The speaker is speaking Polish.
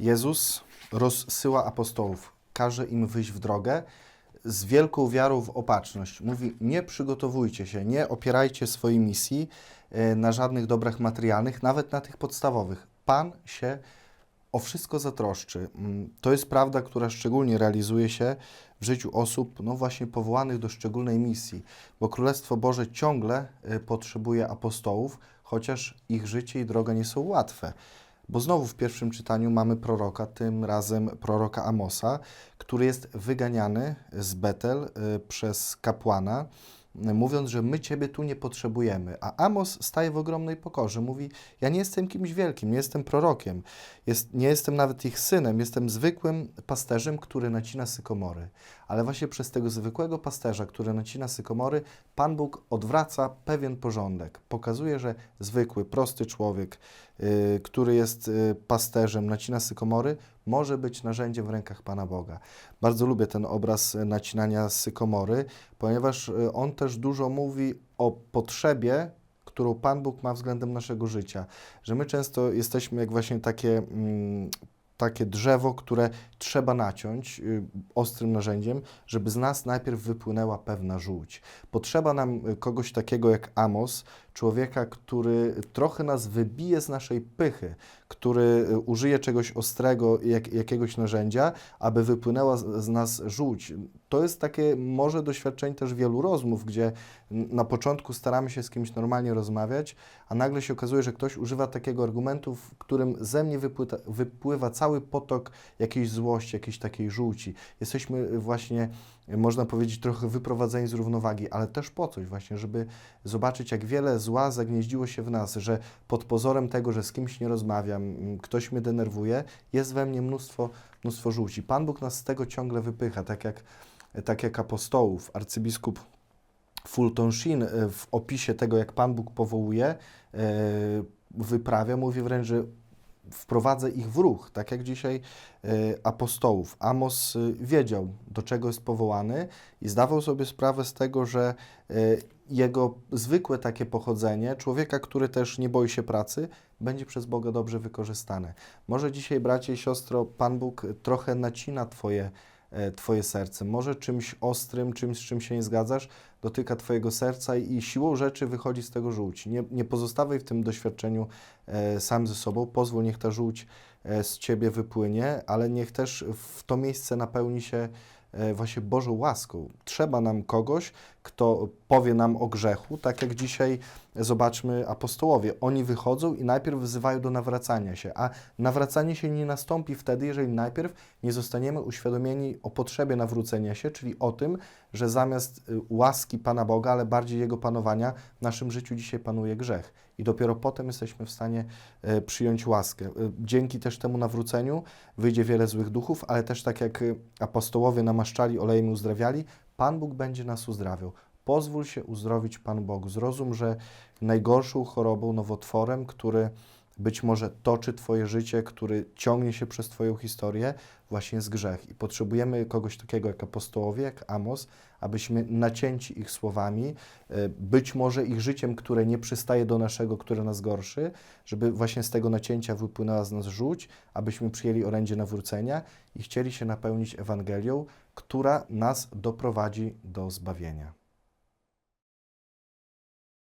Jezus rozsyła apostołów, każe im wyjść w drogę z wielką wiarą w opatrzność. Mówi: Nie przygotowujcie się, nie opierajcie swojej misji e, na żadnych dobrach materialnych, nawet na tych podstawowych. Pan się o wszystko zatroszczy. Mm, To jest prawda, która szczególnie realizuje się w życiu osób, no właśnie powołanych do szczególnej misji, bo Królestwo Boże ciągle e, potrzebuje apostołów, chociaż ich życie i droga nie są łatwe. Bo znowu w pierwszym czytaniu mamy proroka, tym razem proroka Amosa, który jest wyganiany z Betel y, przez kapłana, mówiąc, że my Ciebie tu nie potrzebujemy. A Amos staje w ogromnej pokorze. Mówi, ja nie jestem kimś wielkim, nie jestem prorokiem, jest, nie jestem nawet ich synem, jestem zwykłym pasterzem, który nacina sykomory. Ale właśnie przez tego zwykłego pasterza, który nacina sykomory, Pan Bóg odwraca pewien porządek. Pokazuje, że zwykły, prosty człowiek, y, który jest y, pasterzem, nacina sykomory, może być narzędziem w rękach Pana Boga. Bardzo lubię ten obraz y, nacinania sykomory, ponieważ y, on też dużo mówi o potrzebie, którą Pan Bóg ma względem naszego życia. Że my często jesteśmy jak właśnie takie, mm, takie drzewo, które trzeba naciąć y, ostrym narzędziem, żeby z nas najpierw wypłynęła pewna żółć. Potrzeba nam y, kogoś takiego jak Amos, człowieka, który trochę nas wybije z naszej pychy, który y, użyje czegoś ostrego, jak, jakiegoś narzędzia, aby wypłynęła z, z nas żółć. To jest takie może doświadczenie też wielu rozmów, gdzie na początku staramy się z kimś normalnie rozmawiać, a nagle się okazuje, że ktoś używa takiego argumentu, w którym ze mnie wypływa cały potok jakiejś złości, jakiejś takiej żółci. Jesteśmy właśnie, można powiedzieć, trochę wyprowadzeni z równowagi, ale też po coś właśnie, żeby zobaczyć, jak wiele zła zagnieździło się w nas, że pod pozorem tego, że z kimś nie rozmawiam, mm, ktoś mnie denerwuje, jest we mnie mnóstwo, mnóstwo żółci. Pan Bóg nas z tego ciągle wypycha, tak jak, tak jak apostołów. Arcybiskup Fulton Sheen e, w opisie tego, jak Pan Bóg powołuje, e, wyprawia, mówi wręcz, że wprowadza ich w ruch, tak jak dzisiaj e, apostołów. Amos e, wiedział, do czego jest powołany i zdawał sobie sprawę z tego, że e, jego zwykłe takie pochodzenie, człowieka, który też nie boi się pracy, będzie przez Boga dobrze wykorzystane. Może dzisiaj, bracie i siostro, Pan Bóg trochę nacina Twoje, twoje serce. Może czymś ostrym, czymś, z czym się nie zgadzasz, dotyka Twojego serca i siłą rzeczy wychodzi z tego żółć. Nie, nie pozostawaj w tym doświadczeniu e, sam ze sobą, pozwól, niech ta żółć e, z Ciebie wypłynie, ale niech też w to miejsce napełni się e, właśnie Bożą łaską. Trzeba nam kogoś, kto powie nam o grzechu, tak jak dzisiaj zobaczmy apostołowie. Oni wychodzą i najpierw wzywają do nawracania się, a nawracanie się nie nastąpi wtedy, jeżeli najpierw nie zostaniemy uświadomieni o potrzebie nawrócenia się, czyli o tym, że zamiast y, łaski Pana Boga, ale bardziej Jego panowania, w naszym życiu dzisiaj panuje grzech. I dopiero potem jesteśmy w stanie e, przyjąć łaskę. E, Dzięki też temu nawróceniu wyjdzie wiele złych duchów, ale też tak jak y, apostołowie namaszczali, olejem i uzdrawiali, Pan Bóg będzie nas uzdrawiał. Pozwól się uzdrowić Panu Bogu. Zrozum, że najgorszą chorobą, nowotworem, który być może toczy Twoje życie, który ciągnie się przez Twoją historię, właśnie jest grzech. I potrzebujemy kogoś takiego jak apostołowie, jak Amos, abyśmy nacięci ich słowami, e, być może ich życiem, które nie przystaje do naszego, które nas gorszy, żeby właśnie z tego nacięcia wypłynęła z nas żółć, abyśmy przyjęli orędzie nawrócenia i chcieli się napełnić Ewangelią, która nas doprowadzi do zbawienia.